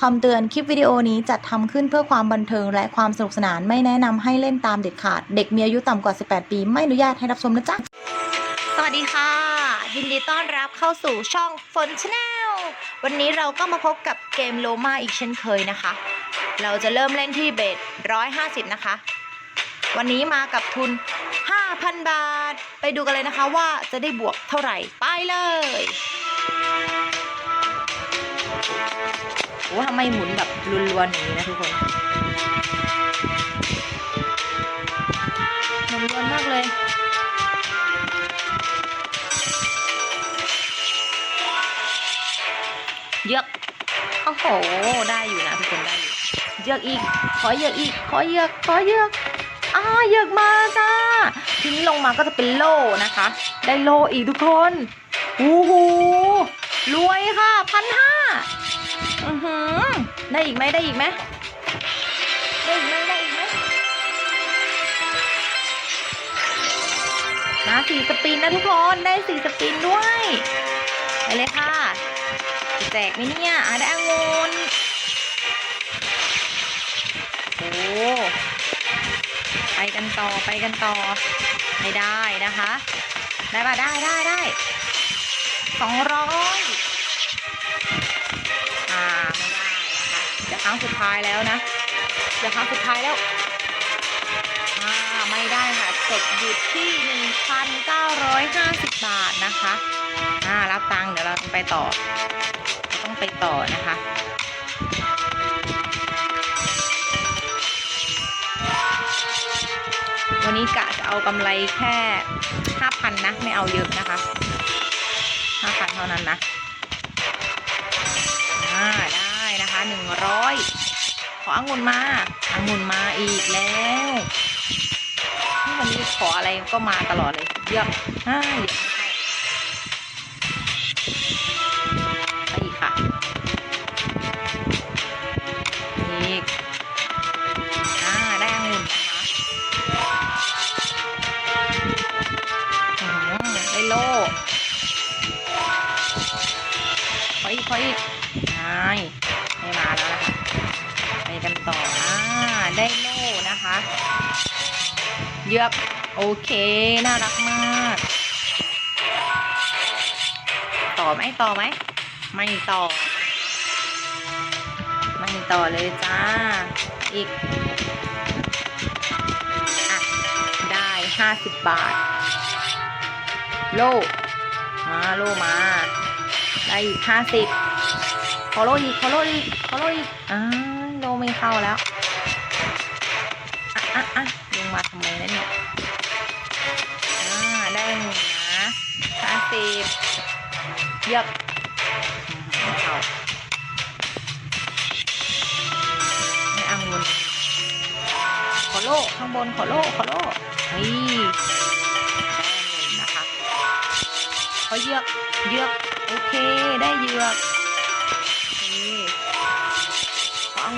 คำเตือนคลิปวิดีโอนี้จัดทำขึ้นเพื่อความบันเทิงและความสนุกสนานไม่แนะนำให้เล่นตามเด็ดขาด เด็กมีอายุต่ำกว่า 18 ปีไม่อนุญาตให้รับชมนะจ๊ะ สวัสดีค่ะ ยินดีต้อนรับเข้าสู่ช่องฝนชาแนลวันนี้เราก็มาพบกับเกมโลมาอีกเช่นเคยนะคะ เราจะเริ่มเล่นที่เบส150 นะคะ วันนี้มากับทุน 5,000 บาท ไปดูกันเลยนะคะว่าจะได้บวกเท่าไหร่ไปเลย โอ้ทำไมหมุนแบบรัวๆอย่างนี้นะทุกคนหมุนรัวมากเลยเยอะโอ้โห ได้อยู่นะทุกคนได้อยู่เยอะอีก ขอเยอะอีก ขอเยอะขอเยอะอ่าเยอะมาจ้า ทีนี้ลงมาก็จะเป็นโล่นะคะ ได้โล่อีกทุกคนโอ้โหรวยค่ะพันห้า หือได้อีกไหมได้อีกไหมได้อีกไหมได้อีกไหมนะสี่สปินนะทุกคนได้สี่สปินด้วยไปเลยค่ะจะแจกไหมเนี่ยอะได้องุ่นโอ้ไปกันต่อไปกันต่อ ไม่ได้นะคะ ได้ป่ะได้ได้ได้สองร้อย รั้งสุดท้ายแล้วนะจะครั้งสุดท้ายแล้วอ่าไม่ได้ค่ะจบหยุดที่หนึ่งพันเก้าร้อยห้าสิบบาทนะคะอ่ารับตังค์เดี๋ยวเราไปต่อ ต้องไปต่อนะคะวันนี้กะจะเอากำไรแค่ห้าพันนะ ไม่เอาเยอะนะคะห้าพันเท่านั้นนะ นะคะหนึ่งร้อยขอองุ่นมาองุ่นมาอีกแล้ววันนี้ขออะไรก็มาตลอดเลยเยอะอ่าเดี๋ยวไม่ใช่ไปอีกค่ะอีกอ่าได้องุ่นนะคะอื้อหือได้โล่ขออีกขออีก ต่ออ่าได้โล่นะคะ เยือกโอเค น่ารักมาก ต่อไหมต่อไหม ไม่ต่อ ไม่ต่อเลยจ้า อีกอะได้ห้าสิบบาท โล่มาโล่มา ได้อีกห้าสิบขอโล่อีกขอโล่อีกขอโล่อีกอ่า ไม่เข้าแล้วอะอะอะลงมาทำไมนะเนี่ยอ่าได้หนึ่งนะห้าสิบเยอะอื้อหือเข้าไม่อังุนขอโล่ข้างบนขอโล่ขอโล่นี่ได้องุ่นนะคะขอเยือกเยือกโอเคได้เยือก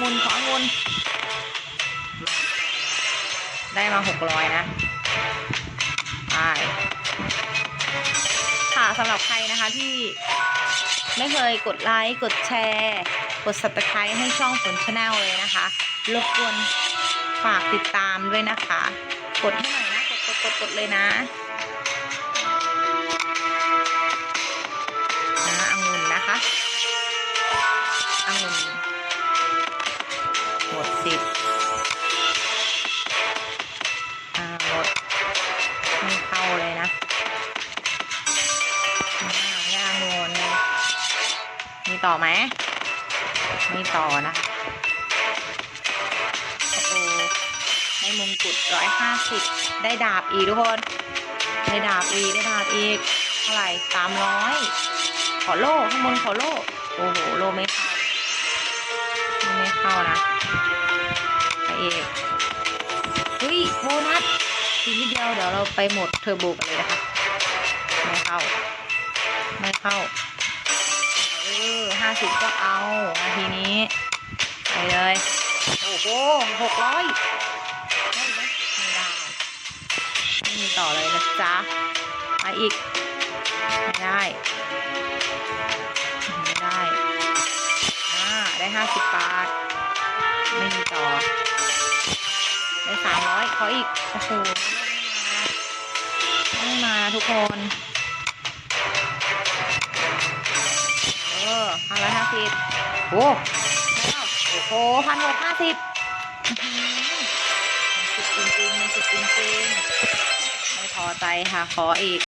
อองุนขอองุนได้มาหกร้อยนะไปค่ะสำหรับใครนะคะที่ไม่เคยกดไลค์ กดแชร์ กด subscribe ให้ช่องฝนชาแนลเลยนะคะ รบกวนฝากติดตามด้วยนะคะ กดให้หน่อยนะ กดกดกดกดเลยนะ ต่อไหมไม่ต่อนะโอ้โหได้มงกุฎร้อยห้าสิบได้ดาบอีกทุกคน ได้ดาบอีกได้ดาบอีกเท่าไหร่สามร้อยขอโล่ข้างบนขอโล่โอ้โหโล่ไม่เข้าไม่เข้านะไปเอกเฮ้ยโบนัสทีนิดเดียวเดี๋ยวเราไปหมดเทอร์โบกันเลยนะคะไม่เข้า ไม่เข้า สิบก็เอานาทีนี้ไปเลย โอ้โหหกร้อยไม่ได้ไม่มีต่อเลยนะจ๊ะไปอีก ไม่ได้ ไม่ได้อ่าได้ห้าสิบบาท ไม่มีต่อ ได้สามร้อยขออีก โอ้โหไม่มานะทุกคน ห้าร้อยห้าสิบโอ้แล้วโอ้โหพันหกห้าสิบมันสุดจริงๆมันสุดจริงๆไม่พอใจค่ะ ขออีก